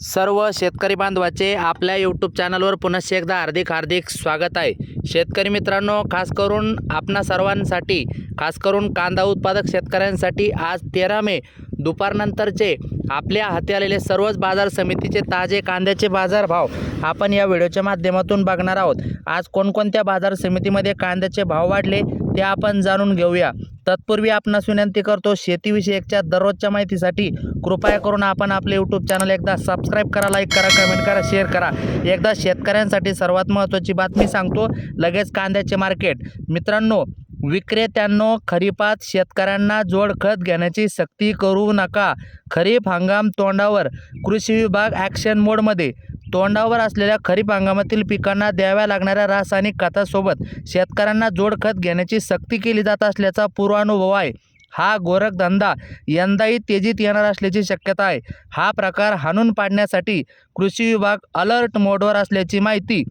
सर्व शेतकरी बांधवाचे आपल्या यूट्यूब चॅनलवर पुनश्च एकदा हार्दिक हार्दिक स्वागत आहे. शेतकरी मित्रांनो खास करून आपणा सर्वांसाठी खास करून कांदा उत्पादक शेतकऱ्यांसाठी आज तेरा मे दुपारनंतरचे आपल्या हाती आलेले सर्वच बाजार समितीचे ताजे कांद्याचे बाजारभाव आपण या व्हिडिओच्या माध्यमातून बघणार आहोत. आज कोणकोणत्या बाजार समितीमध्ये कांद्याचे भाव वाढले ते आपण जाणून घेऊया. तत्पूर्वी आपणास विनंती करतो शेतीविषयकच्या दररोजच्या माहितीसाठी कृपया करून आपण आपले यूट्यूब चॅनल एकदा सबस्क्राईब करा लाईक करा कमेंट करा शेअर करा. एकदा शेतकऱ्यांसाठी सर्वात महत्त्वाची बातमी सांगतो लगेच कांद्याचे मार्केट मित्रांनो विक्रेत्यांनो खरीपात शेतकऱ्यांना जोड खत घेण्याची सक्ती करू नका. खरीप हंगाम तोंडावर. कृषी विभाग ॲक्शन मोडमध्ये तोंडावर असलेल्या खरीप हंगामातील पिकांना द्याव्या लागणाऱ्या रासायनिक खतासोबत शेतकऱ्यांना जोड खत घेण्याची सक्ती केली जात असल्याचा पूर्वानुभव आहे. हा गोरखधंदा यंदाही तेजीत येणार असल्याची शक्यता आहे. हा प्रकार हाणून पाडण्यासाठी कृषी विभाग अलर्ट मोडवर असल्याची माहिती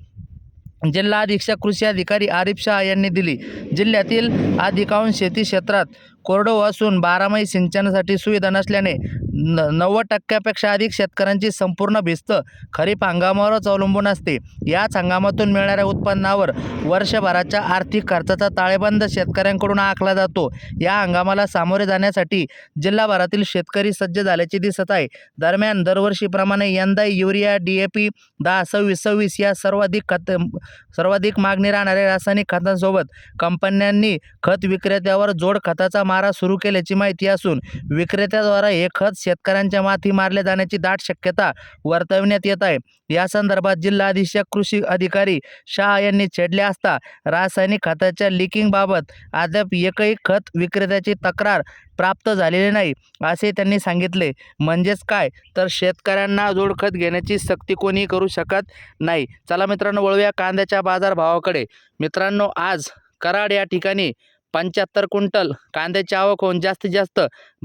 जिल्हा अधीक्षक कृषी अधिकारी आरिफ शहा यांनी दिली. जिल्ह्यातील अधिकांश शेती क्षेत्रात कोरडो असून बारामाही सिंचनासाठी सुविधा नसल्याने न नव्वद टक्क्यापेक्षा अधिक शेतकऱ्यांची संपूर्ण भिस्त खरीप हंगामावरच अवलंबून असते. याच हंगामातून मिळणाऱ्या उत्पन्नावर वर्षभराच्या आर्थिक खर्चाचा ताळेबंद शेतकऱ्यांकडून आखला जातो. या हंगामाला सामोरे जाण्यासाठी जिल्हाभरातील शेतकरी सज्ज झाल्याचे दिसत आहे. दरम्यान दरवर्षीप्रमाणे यंदा युरिया डी ए पी दहा सव्वीस सव्वीस या सर्वाधिक खत सर्वाधिक मागणी राहणाऱ्या रासायनिक खतांसोबत कंपन्यांनी खत विक्रेत्यावर जोड खताचा मारा सुरू केल्याची माहिती असून विक्रेत्याद्वारा हे खत शेतकऱ्यांच्या माथी मारले जाण्याची दाट शक्यता वर्तवण्यात येत आहे. या संदर्भात जिल्हा अधीक्षक कृषी अधिकारी शहा यांनी छेडले असता रासायनिक खताच्या लिकिंगबाबत अद्याप एकही खत विक्रेत्याची तक्रार प्राप्त झालेली नाही असे त्यांनी सांगितले. म्हणजेच काय? तर शेतकऱ्यांना जोडखत घेण्याची सक्ती कोणी करू शकत नाही. चला मित्रांनो वळूया कांद्याच्या बाजारभावाकडे. मित्रांनो आज कराड या ठिकाणी पंच्याहत्तर क्विंटल. कांद्याची आवक होऊन जास्तीत जास्त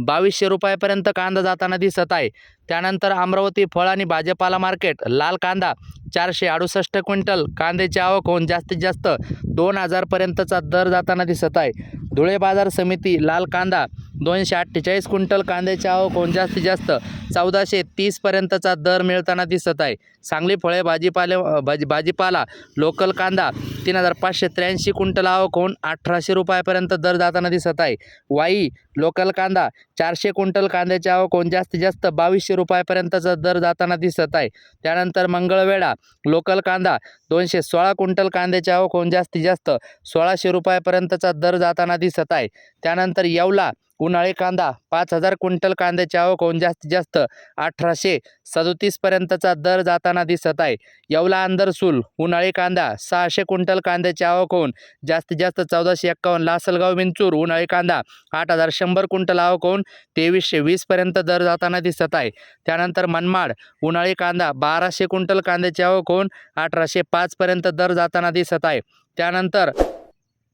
बावीसशे रुपयापर्यंत कांदा जाताना दिसत आहे. त्यानंतर अमरावती फळ आणि भाजीपाला मार्केट लाल कांदा चारशे अडुसष्ट क्विंटल. कांद्याची आवक होऊन जास्तीत जास्त दोन हजारपर्यंतचा दर जाताना दिसत आहे. धुळे बाजार समिती लाल कांदा दोनशे अठ्ठेचाळीस क्विंटल कांद्याची आवक होऊन जास्तीत जास्त चौदाशे तीसपर्यंतचा दर मिळताना दिसत आहे. सांगली फळे भाजीपाले भाजी भाजीपाला लोकल कांदा तीन हजार पाचशे त्र्याऐंशी क्विंटल आवक होऊन अठराशे रुपयापर्यंत दर जाताना दिसत आहे. वाई लोकल कांदा चारशे क्विंटल कांद्याची आवक होऊन जास्तीत जास्त बावीसशे रुपयापर्यंतचा दर जाताना दिसत आहे. त्यानंतर मंगळवेढा लोकल कांदा दोनशे सोळा क्विंटल कांद्याची आवक होऊन जास्तीत जास्त सोळाशे रुपयापर्यंतचा दर जाताना दिसत आहे. त्यानंतर येवला उन्हाळी कांदा पाच हजार क्विंटल कांद्याची आवक होऊन जास्तीत जास्त अठराशे सदोतीसपर्यंतचा दर जाताना दिसत आहे. येवला अंदरसूल उन्हाळी कांदा सहाशे क्विंटल कांद्याची आवक होऊन जास्तीत जास्त चौदाशे एक्कावन्न लासलगाव विंचूर उन्हाळी कांदा आठ हजार शंभर क्विंटल आवक होऊन तेवीसशे वीसपर्यंत दर जाताना दिसत आहे. त्यानंतर मनमाड उन्हाळी कांदा बाराशे क्विंटल कांद्याची आवक होऊन अठराशे पाचपर्यंत दर जाताना दिसत आहे. त्यानंतर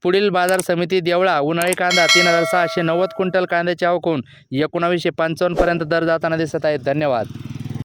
पुढील बाजार समिती देवळा उन्हाळी कांदा तीन हजार सहाशे नव्वद क्विंटल कांद्याची आवकून एकोणावीसशे पंचावन्नपर्यंत दर जाताना दिसत आहे धन्यवाद.